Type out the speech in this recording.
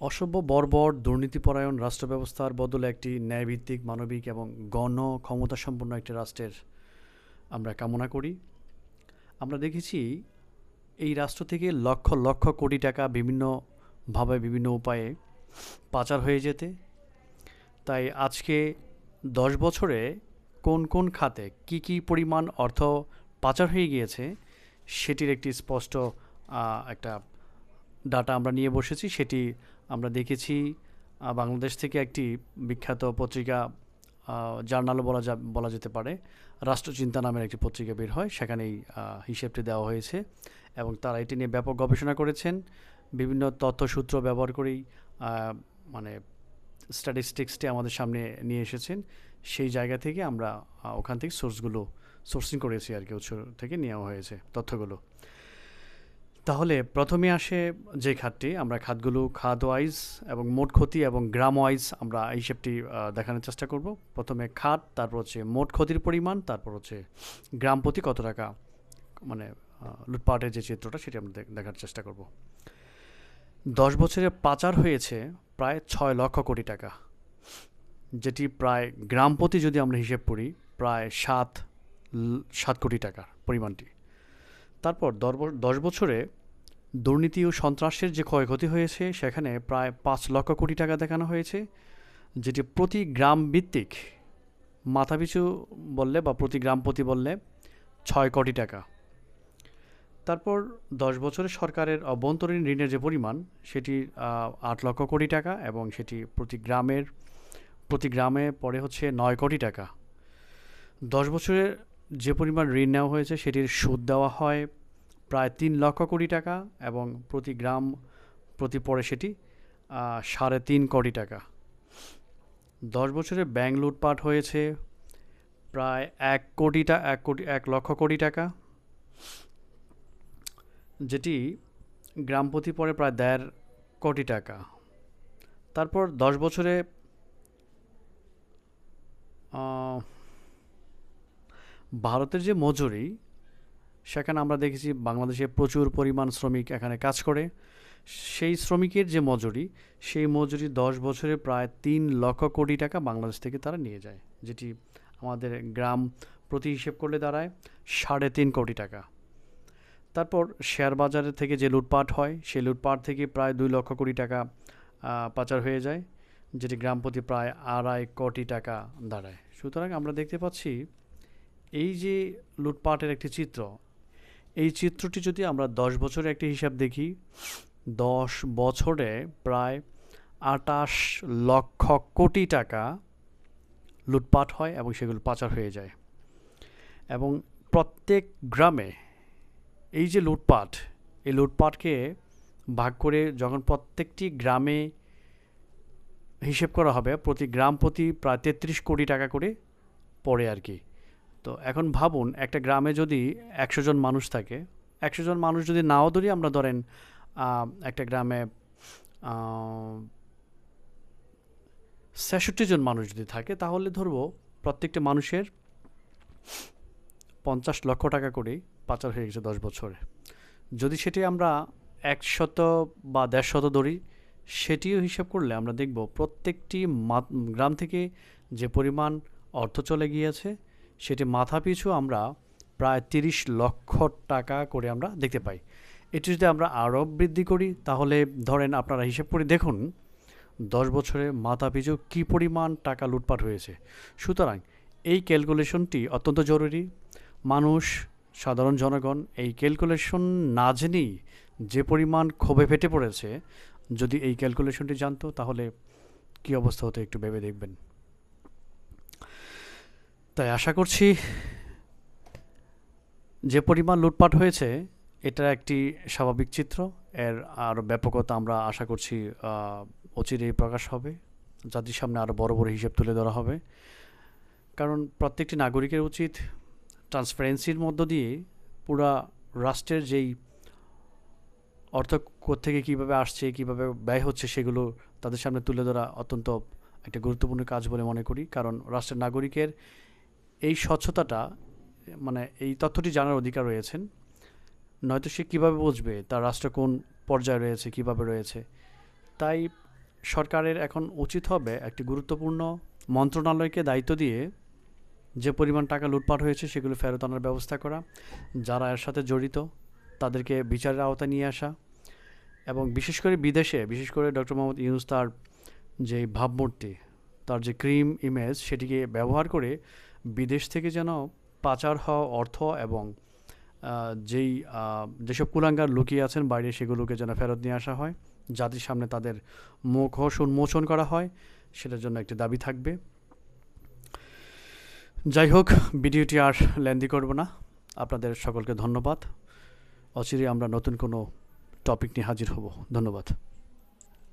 অসভ্য, বর্বর দুর্নীতিপরায়ণ রাষ্ট্র ব্যবস্থার বদলে একটি ন্যায়ভিত্তিক, মানবিক এবং গণ ক্ষমতাসম্পন্ন একটি রাষ্ট্রের আমরা কামনা করি। আমরা দেখেছি এই রাষ্ট্র থেকে লক্ষ লক্ষ কোটি টাকা বিভিন্নভাবে বিভিন্ন উপায়ে পাচার হয়ে যেতে। তাই আজকে দশ বছরে কোন কোন খাতে কি কি পরিমাণ অর্থ পাচার হয়ে গিয়েছে সেটির একটি স্পষ্ট একটা ডাটা আমরা নিয়ে বসেছি। সেটি আমরা দেখেছি বাংলাদেশ থেকে একটি বিখ্যাত পত্রিকা জার্নালও বলা যা, বলা যেতে পারে। রাষ্ট্রচিন্তা নামের একটি পত্রিকা বের হয়। সেখানেই হিসেবটি দেওয়া হয়েছে এবং তারা এটি নিয়ে ব্যাপক গবেষণা করেছেন। বিভিন্ন তথ্যসূত্র ব্যবহার করেই মানে স্ট্যাটিস্টিক্সটি আমাদের সামনে নিয়ে এসেছেন। সেই জায়গা থেকে আমরা ওখান থেকে সোর্সগুলো সোর্সিং করেছি আর কি, উৎস থেকে নেওয়া হয়েছে তথ্যগুলো। তাহলে প্রথমে আসে যে খাতটি, আমরা খাতগুলো খাত ওয়াইজ এবং মোট ক্ষতি এবং গ্রাম ওয়াইজ আমরা এই হিসেবটি দেখানোর চেষ্টা করব। প্রথমে খাত, তারপর হচ্ছে মোট ক্ষতির পরিমাণ, তারপর হচ্ছে গ্রাম প্রতি কত টাকা মানে লুটপাটের যে চিত্রটা সেটি আমরা দেখার চেষ্টা করব। দশ বছরে পাচার হয়েছে প্রায় ছয় লক্ষ কোটি টাকা, যেটি প্রায় গ্রাম প্রতি যদি আমরা হিসেব করি, প্রায় সাত সাত কোটি টাকার পরিমাণটি। তারপর দশ বছরে দুর্নীতি ও সন্ত্রাসের যে ক্ষয়ক্ষতি হয়েছে, সেখানে প্রায় পাঁচ লক্ষ কোটি টাকা দেখানো হয়েছে, যেটি প্রতি গ্রাম ভিত্তিক মাথাপিছু বললে বা প্রতি গ্রাম প্রতি বললে ছয় কোটি টাকা। তারপর দশ বছরে সরকারের অভ্যন্তরীণ ঋণের যে পরিমাণ, সেটি আট লক্ষ কোটি টাকা এবং সেটি প্রতি গ্রামের, প্রতি গ্রামে পড়ে হচ্ছে নয় কোটি টাকা। দশ বছরে যে পরিমাণ ঋণ নেওয়া হয়েছে সেটির সুদ দেওয়া হয় প্রায় তিন লক্ষ কোটি টাকা এবং প্রতি গ্রাম, প্রতি পরে সেটি সাড়ে তিন কোটি টাকা। দশ বছরে ব্যাংক লুটপাট হয়েছে প্রায় এক কোটি এক কোটি, এক লক্ষ কোটি টাকা। যেটি গ্রাম প্রতি পড়ে প্রায় দেড় কোটি টাকা। তারপর দশ বছরে ভারতের যে মজুরি, সেখানে আমরা দেখেছি বাংলাদেশে প্রচুর পরিমাণ শ্রমিক এখানে কাজ করে। সেই শ্রমিকের যে মজুরি, সেই মজুরি দশ বছরে প্রায় তিন লক্ষ কোটি টাকা বাংলাদেশ থেকে তারা নিয়ে যায়, যেটি আমাদের গ্রাম প্রতি হিসেব করলে দাঁড়ায় সাড়ে তিন কোটি টাকা। তারপর শেয়ার বাজারের থেকে যে লুটপাট হয়, সেই লুটপাট থেকে প্রায় দুই লক্ষ কোটি টাকা পাচার হয়ে যায়, যেটি গ্রাম প্রতি প্রায় আড়াই কোটি টাকা দাঁড়ায়। সুতরাং আমরা দেখতে পাচ্ছি এই যে লুটপাটের একটি চিত্র, এই চিত্রটি যদি আমরা দশ বছরের একটি হিসাব দেখি, দশ বছরে প্রায় আটাশ লক্ষ কোটি টাকা লুটপাট হয় এবং সেগুলো পাচার হয়ে যায়। এবং প্রত্যেক গ্রামে এই যে লুটপাট, এই লুটপাটকে ভাগ করে যখন প্রত্যেকটি গ্রামে হিসেব করা হবে, প্রতি গ্রাম প্রতি প্রায় তেত্রিশ কোটি টাকা করে পড়ে আর কি। তো এখন ভাবুন, একটা গ্রামে যদি একশো জন মানুষ থাকে, একশো জন মানুষ যদি নাও ধরি, আমরা ধরেন একটা গ্রামে ছেষট্টি জন মানুষ যদি থাকে, তাহলে ধরবো প্রত্যেকটা মানুষের পঞ্চাশ লক্ষ টাকা করে পাচার হয়ে গেছে দশ বছরে। যদি সেটি আমরা একশত বা দেড়শত ধরি, সেটিও হিসাব করলে আমরা দেখব প্রত্যেকটি গ্রাম থেকে যে পরিমাণ অর্থ চলে গিয়েছে সেটি মাথাপিছু আমরা প্রায় তিরিশ লক্ষ টাকা করে আমরা দেখতে পাই। এটি যদি আমরা আরও বৃদ্ধি করি, তাহলে ধরেন আপনারা হিসেব করে দেখুন, দশ বছরে মাথাপিছু কী পরিমাণ টাকা লুটপাট হয়েছে। সুতরাং এই ক্যালকুলেশনটি অত্যন্ত জরুরি। মানুষ, সাধারণ জনগণ এই ক্যালকুলেশন না জেনেই যে পরিমাণ ক্ষোভে ফেটে পড়েছে, যদি এই ক্যালকুলেশনটি জানতো, তাহলে কী অবস্থা হতো একটু ভেবে দেখবেন। তাই আশা করছি যে পরিমাণ লুটপাট হয়েছে, এটা একটি স্বাভাবিক চিত্র। এর আরও ব্যাপকতা আমরা আশা করছি অচিরেই প্রকাশ হবে। জাতির সামনে আরও বড় বড় হিসেব তুলে ধরা হবে। কারণ প্রত্যেকটি নাগরিকের উচিত ট্রান্সপারেন্সির মধ্য দিয়ে পুরা রাষ্ট্রের যেই অর্থ থেকে কীভাবে আসছে, কীভাবে ব্যয় হচ্ছে, সেগুলো তাদের সামনে তুলে ধরা অত্যন্ত একটা গুরুত্বপূর্ণ কাজ বলে মনে করি। কারণ রাষ্ট্রের নাগরিকের এই স্বচ্ছতাটা মানে এই তথ্যটি জানার অধিকার রয়েছেন। নয়তো সে কীভাবে বুঝবে, তার রাষ্ট্র কোন পর্যায়ে রয়েছে, কীভাবে রয়েছে? তাই সরকারের এখন উচিত হবে একটি গুরুত্বপূর্ণ মন্ত্রণালয়কে দায়িত্ব দিয়ে যে পরিমাণ টাকা লুটপাট হয়েছে সেগুলো ফেরত আনার ব্যবস্থা করা, যারা এর সাথে জড়িত, তাদেরকে বিচারের আওতায় নিয়ে আসা এবং বিশেষ করে বিদেশে, বিশেষ করে ডক্টর মোহাম্মদ ইউনুস তার যে ভাবমূর্তি, তার যে ক্রিম ইমেজ, সেটিকে ব্যবহার করে বিদেশ থেকে যেন পাচার হওয়া অর্থ এবং যেই যেসব কুলাঙ্গার লুকিয়ে আছেন বাইরে সেগুলোকে যেন ফেরত নিয়ে আসা হয়, জাতির সামনে তাদের মুখোশ উন্মোচন করা হয়, সেটার জন্য একটি দাবি থাকবে। যাই হোক, ভিডিওটি আর লেন্দি করব না। আপনাদের সকলকে ধন্যবাদ। অচিরে আমরা নতুন কোনো টপিক নিয়ে হাজির হব। ধন্যবাদ।